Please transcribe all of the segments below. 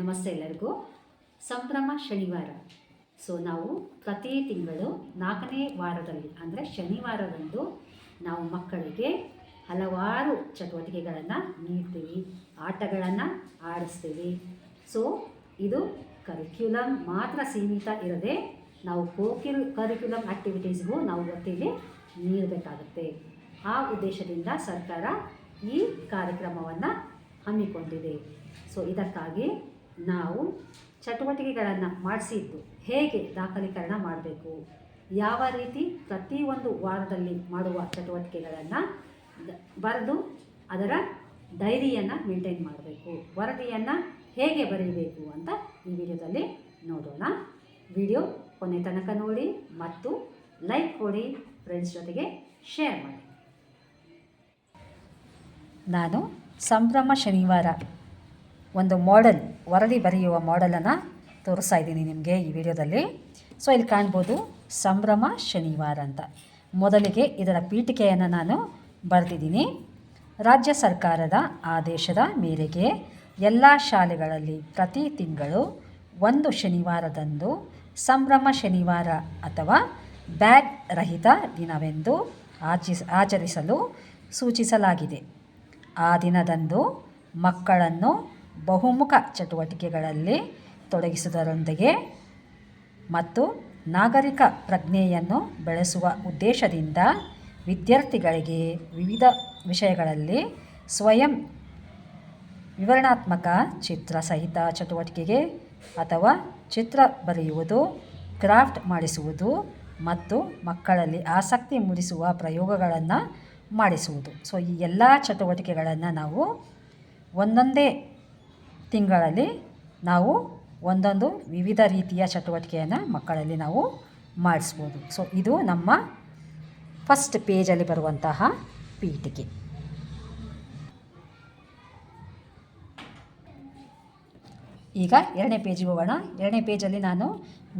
ನಮಸ್ತೆ ಎಲ್ಲರಿಗೂ. ಸಂಭ್ರಮ ಶನಿವಾರ. ಸೊ ನಾವು ಪ್ರತಿ ತಿಂಗಳು ನಾಲ್ಕನೇ ವಾರದಲ್ಲಿ, ಅಂದರೆ ಶನಿವಾರದಂದು ನಾವು ಮಕ್ಕಳಿಗೆ ಹಲವಾರು ಚಟುವಟಿಕೆಗಳನ್ನು ನೀಡ್ತೀವಿ, ಆಟಗಳನ್ನು ಆಡಿಸ್ತೀವಿ. ಸೊ ಇದು ಕರಿಕ್ಯುಲಮ್ ಮಾತ್ರ ಸೀಮಿತ ಇರದೆ ನಾವು ಕೋಕ್ಯುಲ್ ಕರಿಕ್ಯುಲಮ್ ಆ್ಯಕ್ಟಿವಿಟೀಸ್ಗೂ ನಾವು ಒತ್ತಿಗೆ ನೀಡಬೇಕಾಗುತ್ತೆ. ಆ ಉದ್ದೇಶದಿಂದ ಸರ್ಕಾರ ಈ ಕಾರ್ಯಕ್ರಮವನ್ನು ಹಮ್ಮಿಕೊಂಡಿದೆ. ಸೊ ಇದಕ್ಕಾಗಿ ನಾವು ಚಟುವಟಿಕೆಗಳನ್ನು ಮಾಡಿಸಿದ್ದು ಹೇಗೆ ದಾಖಲೀಕರಣ ಮಾಡಬೇಕು? ಯಾವ ರೀತಿ ಪ್ರತಿಯೊಂದು ವಾರದಲ್ಲಿ ಮಾಡುವ ಚಟುವಟಿಕೆಗಳನ್ನು ಬರೆದು ಅದರ ಡೈರಿಯನ್ನು ಮೇಂಟೈನ್ ಮಾಡಬೇಕು. ವರದಿಯನ್ನು ಹೇಗೆ ಬರೀಬೇಕು ಅಂತ ಈ ವಿಡಿಯೋದಲ್ಲಿ ನೋಡೋಣ. ವಿಡಿಯೋ ಕೊನೆ ತನಕ ನೋಡಿ ಮತ್ತು ಲೈಕ್ ಕೊಡಿ, ಫ್ರೆಂಡ್ಸ್ ಜೊತೆಗೆ ಶೇರ್ ಮಾಡಿ. ನಾನು ಸಂಭ್ರಮ ಶನಿವಾರ. ಒಂದು ಮಾಡೆಲ್ ವರದಿ ಬರೆಯುವ ಮಾಡೆಲನ್ನು ತೋರಿಸ್ತಾ ಇದ್ದೀನಿ ನಿಮಗೆ ಈ ವಿಡಿಯೋದಲ್ಲಿ. ಸೊ ಇಲ್ಲಿ ಕಾಣ್ಬೋದು ಸಂಭ್ರಮ ಶನಿವಾರ ಅಂತ. ಮೊದಲಿಗೆ ಇದರ ಪೀಠಿಕೆಯನ್ನು ನಾನು ಬರೆದಿದ್ದೀನಿ. ರಾಜ್ಯ ಸರ್ಕಾರದ ಆದೇಶದ ಮೇರೆಗೆ ಎಲ್ಲ ಶಾಲೆಗಳಲ್ಲಿ ಪ್ರತಿ ತಿಂಗಳು ಒಂದು ಶನಿವಾರದಂದು ಸಂಭ್ರಮ ಶನಿವಾರ ಅಥವಾ ಬ್ಯಾಗ್ ರಹಿತ ದಿನವೆಂದು ಆಚಿಸ್ ಆಚರಿಸಲು ಸೂಚಿಸಲಾಗಿದೆ. ಆ ದಿನದಂದು ಮಕ್ಕಳನ್ನು ಬಹುಮುಖ ಚಟುವಟಿಕೆಗಳಲ್ಲಿ ತೊಡಗಿಸುವುದರೊಂದಿಗೆ ಮತ್ತು ನಾಗರಿಕ ಪ್ರಜ್ಞೆಯನ್ನು ಬೆಳೆಸುವ ಉದ್ದೇಶದಿಂದ ವಿದ್ಯಾರ್ಥಿಗಳಿಗೆ ವಿವಿಧ ವಿಷಯಗಳಲ್ಲಿ ಸ್ವಯಂ ವಿವರಣಾತ್ಮಕ ಚಿತ್ರ ಸಹಿತ ಚಟುವಟಿಕೆಗೆ ಅಥವಾ ಚಿತ್ರ ಬರೆಯುವುದು, ಕ್ರಾಫ್ಟ್ ಮಾಡಿಸುವುದು ಮತ್ತು ಮಕ್ಕಳಲ್ಲಿ ಆಸಕ್ತಿ ಮೂಡಿಸುವ ಪ್ರಯೋಗಗಳನ್ನು ಮಾಡಿಸುವುದು. ಸೊ ಈ ಎಲ್ಲ ಚಟುವಟಿಕೆಗಳನ್ನು ನಾವು ಒಂದೊಂದೇ ತಿಂಗಳಲ್ಲಿ ನಾವು ಒಂದೊಂದು ವಿವಿಧ ರೀತಿಯ ಚಟುವಟಿಕೆಯನ್ನು ಮಕ್ಕಳಲ್ಲಿ ನಾವು ಮಾಡಿಸ್ಬೋದು. ಸೊ ಇದು ನಮ್ಮ ಫಸ್ಟ್ ಪೇಜಲ್ಲಿ ಬರುವಂತಹ ಪೀಠಿಕೆ. ಈಗ ಎರಡನೇ ಪೇಜಿಗೆ ಹೋಗೋಣ. ಎರಡನೇ ಪೇಜಲ್ಲಿ ನಾನು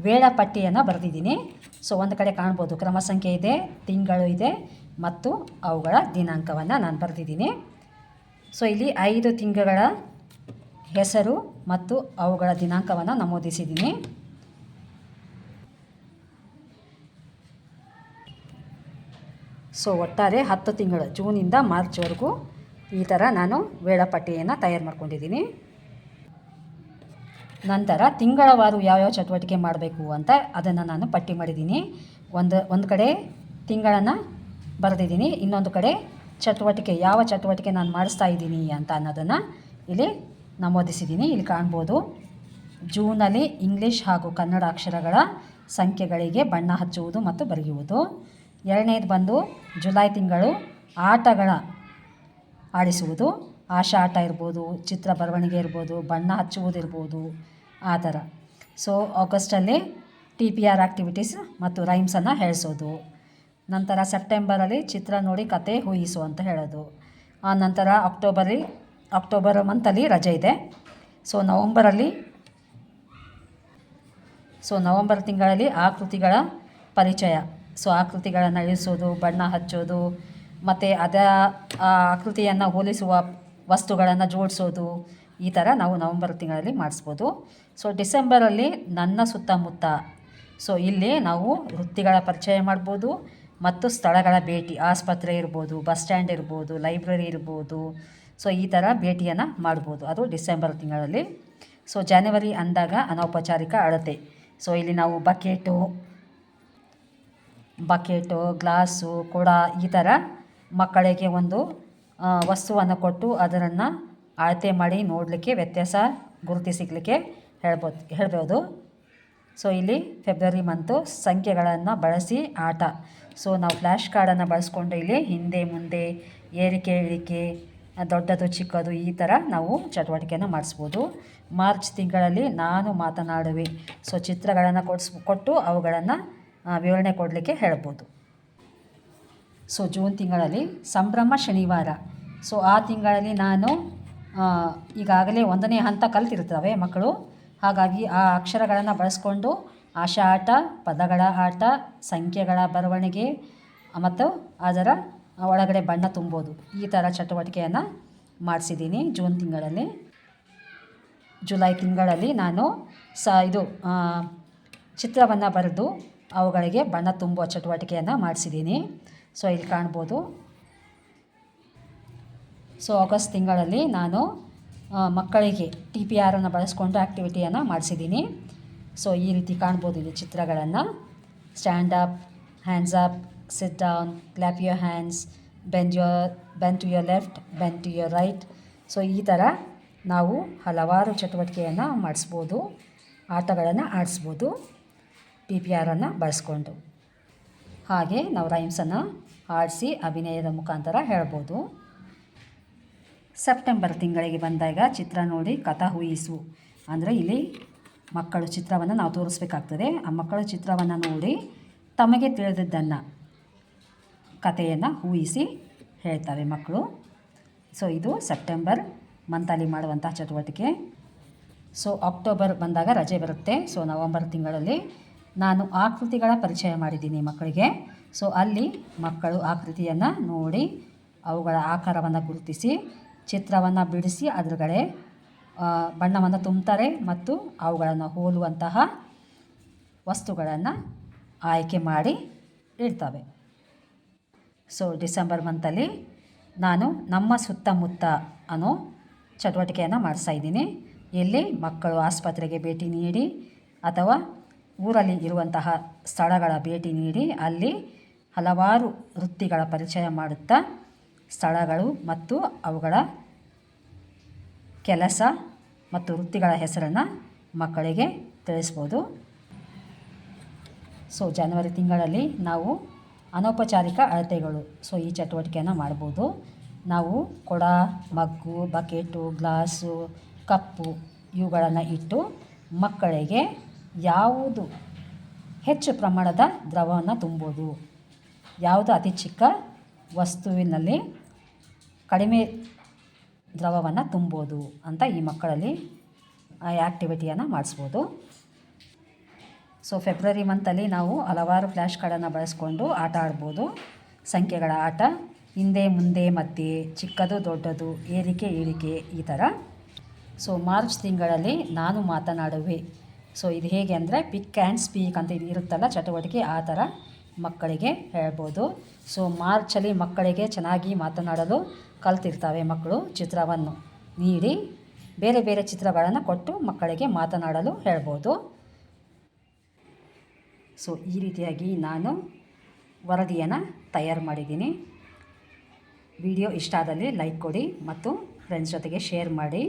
ವೇಳಾಪಟ್ಟಿಯನ್ನು ಬರೆದಿದ್ದೀನಿ. ಸೊ ಒಂದು ಕಡೆ ಕಾಣ್ಬೋದು. ಕ್ರಮ ಸಂಖ್ಯೆ ಇದೆ, ತಿಂಗಳು ಇದೆ ಮತ್ತು ಅವುಗಳ ದಿನಾಂಕವನ್ನು ನಾನು ಬರೆದಿದ್ದೀನಿ. ಸೊ ಇಲ್ಲಿ ಐದು ತಿಂಗಳ ಹೆಸರು ಮತ್ತು ಅವುಗಳ ದಿನಾಂಕವನ್ನು ನಮೂದಿಸಿದ್ದೀನಿ. ಸೊ, ಒಟ್ಟಾರೆ ಹತ್ತು ತಿಂಗಳು, ಜೂನಿಂದ ಮಾರ್ಚ್ವರೆಗೂ ಈ ಥರ ನಾನು ವೇಳಾಪಟ್ಟಿಯನ್ನು ತಯಾರು ಮಾಡ್ಕೊಂಡಿದ್ದೀನಿ. ನಂತರ ತಿಂಗಳವಾರು ಯಾವ್ಯಾವ ಚಟುವಟಿಕೆ ಮಾಡಬೇಕು ಅಂತ ಅದನ್ನು ನಾನು ಪಟ್ಟಿ ಮಾಡಿದ್ದೀನಿ. ಒಂದು ಒಂದು ಕಡೆ ತಿಂಗಳನ್ನು ಬರೆದಿದ್ದೀನಿ, ಇನ್ನೊಂದು ಕಡೆ ಚಟುವಟಿಕೆ, ಯಾವ ಚಟುವಟಿಕೆ ನಾನು ಮಾಡಿಸ್ತಾ ಇದ್ದೀನಿ ಅಂತ ಅನ್ನೋದನ್ನು ಇಲ್ಲಿ ನಮೂದಿಸಿದ್ದೀನಿ. ಇಲ್ಲಿ ಕಾಣ್ಬೋದು ಜೂನಲ್ಲಿ ಇಂಗ್ಲೀಷ್ ಹಾಗೂ ಕನ್ನಡ ಅಕ್ಷರಗಳ ಸಂಖ್ಯೆಗಳಿಗೆ ಬಣ್ಣ ಹಚ್ಚುವುದು ಮತ್ತು ಬರೆಯುವುದು. ಎರಡನೇದು ಬಂದು ಜುಲೈ ತಿಂಗಳು ಆಟಗಳ ಆಡಿಸುವುದು. ಆಶಾ ಆಟ ಇರ್ಬೋದು, ಚಿತ್ರ ಬರವಣಿಗೆ ಇರ್ಬೋದು, ಬಣ್ಣ ಹಚ್ಚುವುದಿರ್ಬೋದು ಆ ಥರ. ಸೊ ಆಗಸ್ಟಲ್ಲಿ ಟಿ ಪಿ ಆರ್ ಆ್ಯಕ್ಟಿವಿಟೀಸ್ ಮತ್ತು ರೈಮ್ಸನ್ನು ಹೇಳಿಸೋದು. ನಂತರ ಸೆಪ್ಟೆಂಬರಲ್ಲಿ ಚಿತ್ರ ನೋಡಿ, ಕತೆ ಊಹಿಸು ಅಂತ ಹೇಳೋದು. ಆ ನಂತರ ಅಕ್ಟೋಬರಲ್ಲಿ ಅಕ್ಟೋಬರ್ ಮಂತಲ್ಲಿ ರಜೆ ಇದೆ. ಸೊ ನವಂಬರಲ್ಲಿ ಸೊ ನವಂಬರ್ ತಿಂಗಳಲ್ಲಿ ಆಕೃತಿಗಳ ಪರಿಚಯ. ಸೊ ಆಕೃತಿಗಳನ್ನು ಇಳಿಸೋದು ಬಣ್ಣ ಹಚ್ಚೋದು, ಮತ್ತು ಅದ, ಆ ಆಕೃತಿಯನ್ನು ಹೋಲಿಸುವ ವಸ್ತುಗಳನ್ನು ಜೋಡಿಸೋದು, ಈ ಥರ ನಾವು ನವಂಬರ್ ತಿಂಗಳಲ್ಲಿ ಮಾಡಿಸ್ಬೋದು. ಸೊ ಡಿಸೆಂಬರಲ್ಲಿ ನನ್ನ ಸುತ್ತಮುತ್ತ ಸೊ ಇಲ್ಲಿ ನಾವು ವೃತ್ತಿಗಳ ಪರಿಚಯ ಮಾಡ್ಬೋದು, ಮತ್ತು ಸ್ಥಳಗಳ ಭೇಟಿ, ಆಸ್ಪತ್ರೆ ಇರ್ಬೋದು, ಬಸ್ ಸ್ಟ್ಯಾಂಡ್ ಇರ್ಬೋದು, ಲೈಬ್ರರಿ ಇರ್ಬೋದು ಸೊ ಈ ಥರ ಭೇಟಿಯನ್ನು ಮಾಡ್ಬೋದು. ಅದು ಡಿಸೆಂಬರ್ ತಿಂಗಳಲ್ಲಿ. ಸೊ ಜನವರಿ ಅಂದಾಗ ಅನೌಪಚಾರಿಕ ಅಳತೆ. ಸೊ ಇಲ್ಲಿ ನಾವು ಬಕೆಟು ಬಕೆಟು, ಗ್ಲಾಸು, ಕೊಡ ಈ ಥರ ಮಕ್ಕಳಿಗೆ ಒಂದು ವಸ್ತುವನ್ನು ಕೊಟ್ಟು ಅದನ್ನು ಅಳತೆ ಮಾಡಿ ನೋಡಲಿಕ್ಕೆ ವ್ಯತ್ಯಾಸ ಗುರುತಿಸಿಕ್ಲಿಕ್ಕೆ ಹೇಳ್ಬೋದು ಹೇಳ್ಬೋದು. ಸೊ ಇಲ್ಲಿ ಫೆಬ್ರವರಿ ಮಂತು ಸಂಖ್ಯೆಗಳನ್ನು ಬಳಸಿ ಆಟ. ಸೊ ನಾವು ಫ್ಲ್ಯಾಶ್ ಕಾರ್ಡನ್ನು ಬಳಸ್ಕೊಂಡು ಇಲ್ಲಿ ಹಿಂದೆ ಮುಂದೆ ಏರಿಕೆ, ಇಳಿಕೆ ದೊಡ್ಡದು, ಚಿಕ್ಕದು ಈ ಥರ ನಾವು ಚಟುವಟಿಕೆಯನ್ನು ಮಾಡಿಸ್ಬೋದು. ಮಾರ್ಚ್ ತಿಂಗಳಲ್ಲಿ ನಾನು ಮಾತನಾಡುವೆ. ಸೊ ಚಿತ್ರಗಳನ್ನು ಕೊಡಿಸ್, ಕೊಟ್ಟು ಅವುಗಳನ್ನು ವಿವರಣೆ ಕೊಡಲಿಕ್ಕೆ ಹೇಳ್ಬೋದು. ಸೊ ಜೂನ್ ತಿಂಗಳಲ್ಲಿ ಸಂಭ್ರಮ ಶನಿವಾರ. ಸೊ ಆ ತಿಂಗಳಲ್ಲಿ ನಾನು ಈಗಾಗಲೇ ಒಂದನೇ ಹಂತ ಕಲ್ತಿರ್ತವೆ ಮಕ್ಕಳು. ಹಾಗಾಗಿ ಆ ಅಕ್ಷರಗಳನ್ನು ಬಳಸ್ಕೊಂಡು ಆಶಾ ಆಟ, ಪದಗಳ ಆಟ, ಸಂಖ್ಯೆಗಳ ಬರವಣಿಗೆ ಮತ್ತು ಅದರ ಒಳಗಡೆ ಬಣ್ಣ ತುಂಬೋದು. ಈ ಥರ ಚಟುವಟಿಕೆಯನ್ನು ಮಾಡಿಸಿದ್ದೀನಿ ಜೂನ್ ತಿಂಗಳಲ್ಲಿ. ಜುಲೈ ತಿಂಗಳಲ್ಲಿ ನಾನು ಸ, ಇದು ಚಿತ್ರವನ್ನು ಬರೆದು ಅವುಗಳಿಗೆ ಬಣ್ಣ ತುಂಬುವ ಚಟುವಟಿಕೆಯನ್ನು ಮಾಡಿಸಿದ್ದೀನಿ. ಸೊ, ಇಲ್ಲಿ ಕಾಣ್ಬೋದು. ಸೊ, ಆಗಸ್ಟ್ ತಿಂಗಳಲ್ಲಿ ನಾನು ಮಕ್ಕಳಿಗೆ ಟಿ ಪಿ ಆರನ್ನು ಬಳಸ್ಕೊಂಡು ಆ್ಯಕ್ಟಿವಿಟಿಯನ್ನು ಮಾಡಿಸಿದ್ದೀನಿ. ಸೊ, ಈ ರೀತಿ ಕಾಣ್ಬೋದು ಇಲ್ಲಿ ಚಿತ್ರಗಳನ್ನು. Stand up hands down, clap your hands, bend your bend to bend to bend to your right so ಈ ಥರ ನಾವು ಹಲವಾರು ಚಟುವಟಿಕೆಯನ್ನು ಮಾಡಿಸ್ಬೋದು ಆಟಗಳನ್ನು ಆಡಿಸ್ಬೋದು ಪಿ ಪಿ ಆರನ್ನು ಬಳಸ್ಕೊಂಡು. ಹಾಗೆ ನಾವು ರೈಮ್ಸನ್ನು ಆಡಿಸಿ ಅಭಿನಯದ ಮುಖಾಂತರ ಹೇಳ್ಬೋದು. ಸೆಪ್ಟೆಂಬರ್ ತಿಂಗಳಿಗೆ ಬಂದಾಗ ಚಿತ್ರ ನೋಡಿ ಕಥಾ ಊಹಿಸು. ಅಂದರೆ ಇಲ್ಲಿ ಮಕ್ಕಳು ಚಿತ್ರವನ್ನು ನಾವು ತೋರಿಸ್ಬೇಕಾಗ್ತದೆ. ಆ ಮಕ್ಕಳು ಚಿತ್ರವನ್ನು ನೋಡಿ ತಮಗೆ ತಿಳಿದಿದ್ದನ್ನು ಕಥೆಯನ್ನು ಊಹಿಸಿ ಹೇಳ್ತವೆ ಮಕ್ಕಳು. ಸೊ ಇದು ಸೆಪ್ಟೆಂಬರ್ ಮಂತಲ್ಲಿ ಮಾಡುವಂಥ ಚಟುವಟಿಕೆ. ಸೊ ಅಕ್ಟೋಬರ್ ಬಂದಾಗ ರಜೆ ಬರುತ್ತೆ. ಸೊ ನವಂಬರ್ ತಿಂಗಳಲ್ಲಿ ನಾನು ಆಕೃತಿಗಳ ಪರಿಚಯ ಮಾಡಿದ್ದೀನಿ ಮಕ್ಕಳಿಗೆ. ಸೊ ಅಲ್ಲಿ ಮಕ್ಕಳು ಆಕೃತಿಯನ್ನು ನೋಡಿ ಅವುಗಳ ಆಕಾರವನ್ನು ಗುರುತಿಸಿ, ಚಿತ್ರವನ್ನು ಬಿಡಿಸಿ, ಅದರಗಡೆ ಬಣ್ಣವನ್ನು ತುಂಬ್ತಾರೆ ಮತ್ತು ಅವುಗಳನ್ನು ಹೋಲುವಂತಹ ವಸ್ತುಗಳನ್ನು ಆಯ್ಕೆ ಮಾಡಿ ಇಡ್ತವೆ. ಸೊ ಡಿಸೆಂಬರ್ ಮಂತಲ್ಲಿ ನಾನು ನಮ್ಮ ಸುತ್ತಮುತ್ತ ಅನ್ನೋ ಚಟುವಟಿಕೆಯನ್ನು ಮಾಡಿಸ್ತಾಯಿದ್ದೀನಿ ಇಲ್ಲಿ ಮಕ್ಕಳು ಆಸ್ಪತ್ರೆಗೆ ಭೇಟಿ ನೀಡಿ ಅಥವಾ ಊರಲ್ಲಿ ಇರುವಂತಹ ಸ್ಥಳಗಳ ಭೇಟಿ ನೀಡಿ, ಅಲ್ಲಿ ಹಲವಾರು ವೃತ್ತಿಗಳ ಪರಿಚಯ ಮಾಡುತ್ತಾ ಸ್ಥಳಗಳು ಮತ್ತು ಅವುಗಳ ಕೆಲಸ ಮತ್ತು ವೃತ್ತಿಗಳ ಹೆಸರನ್ನು ಮಕ್ಕಳಿಗೆ ತಿಳಿಸ್ಬೋದು. ಸೊ ಜನವರಿ ತಿಂಗಳಲ್ಲಿ ನಾವು ಅನೌಪಚಾರಿಕ ಅಳತೆಗಳು. ಸೊ ಈ ಚಟುವಟಿಕೆಯನ್ನು ಮಾಡ್ಬೋದು. ನಾವು ಕೊಡ, ಮಗ್ಗು, ಬಕೆಟು, ಗ್ಲಾಸು, ಕಪ್ಪು ಇವುಗಳನ್ನು ಇಟ್ಟು ಮಕ್ಕಳಿಗೆ ಯಾವುದು ಹೆಚ್ಚು ಪ್ರಮಾಣದ ದ್ರವವನ್ನು ತುಂಬೋದು. ಯಾವುದು ಅತಿ ಚಿಕ್ಕ ವಸ್ತುವಿನಲ್ಲಿ ಕಡಿಮೆ ದ್ರವವನ್ನು ತುಂಬೋದು ಅಂತ ಈ ಮಕ್ಕಳಲ್ಲಿ ಆ್ಯಕ್ಟಿವಿಟಿಯನ್ನು ಮಾಡಿಸ್ಬೋದು. ಸೊ ಫೆಬ್ರವರಿ ಮಂತಲ್ಲಿ ನಾವು ಹಲವಾರು ಫ್ಲ್ಯಾಶ್ ಕಾರ್ಡನ್ನು ಬಳಸ್ಕೊಂಡು ಆಟ ಆಡ್ಬೋದು. ಸಂಖ್ಯೆಗಳ ಆಟ, ಹಿಂದೆ, ಮುಂದೆ, ಮತ್ತೆ ಚಿಕ್ಕದು, ದೊಡ್ಡದು, ಏರಿಕೆ ಇಳಿಕೆ ಈ ಥರ ಸೊ ಮಾರ್ಚ್ ತಿಂಗಳಲ್ಲಿ ನಾನು ಮಾತನಾಡುವೆ. ಸೊ ಇದು ಹೇಗೆ ಅಂದರೆ ಪಿಕ್ ಆ್ಯಂಡ್ ಸ್ಪೀಕ್ ಅಂತ ಇದು ಇರುತ್ತಲ್ಲ ಚಟುವಟಿಕೆ ಆ ಥರ ಮಕ್ಕಳಿಗೆ ಹೇಳ್ಬೋದು. ಸೊ ಮಾರ್ಚಲ್ಲಿ ಮಕ್ಕಳಿಗೆ ಚೆನ್ನಾಗಿ ಮಾತನಾಡಲು ಕಲ್ತಿರ್ತವೆ ಮಕ್ಕಳು ಚಿತ್ರವನ್ನು ನೀಡಿ. ಬೇರೆ ಬೇರೆ ಚಿತ್ರಗಳನ್ನು ಕೊಟ್ಟು ಮಕ್ಕಳಿಗೆ ಮಾತನಾಡಲು ಹೇಳ್ಬೋದು. ಸೊ ಈ ರೀತಿಯಾಗಿ ನಾನು ವರದಿಯನ್ನು ತಯಾರು ಮಾಡಿದ್ದೀನಿ. ವಿಡಿಯೋ ಇಷ್ಟ ಆದಲ್ಲಿ ಲೈಕ್ ಕೊಡಿ ಮತ್ತು ಫ್ರೆಂಡ್ಸ್ ಜೊತೆಗೆ ಶೇರ್ ಮಾಡಿ.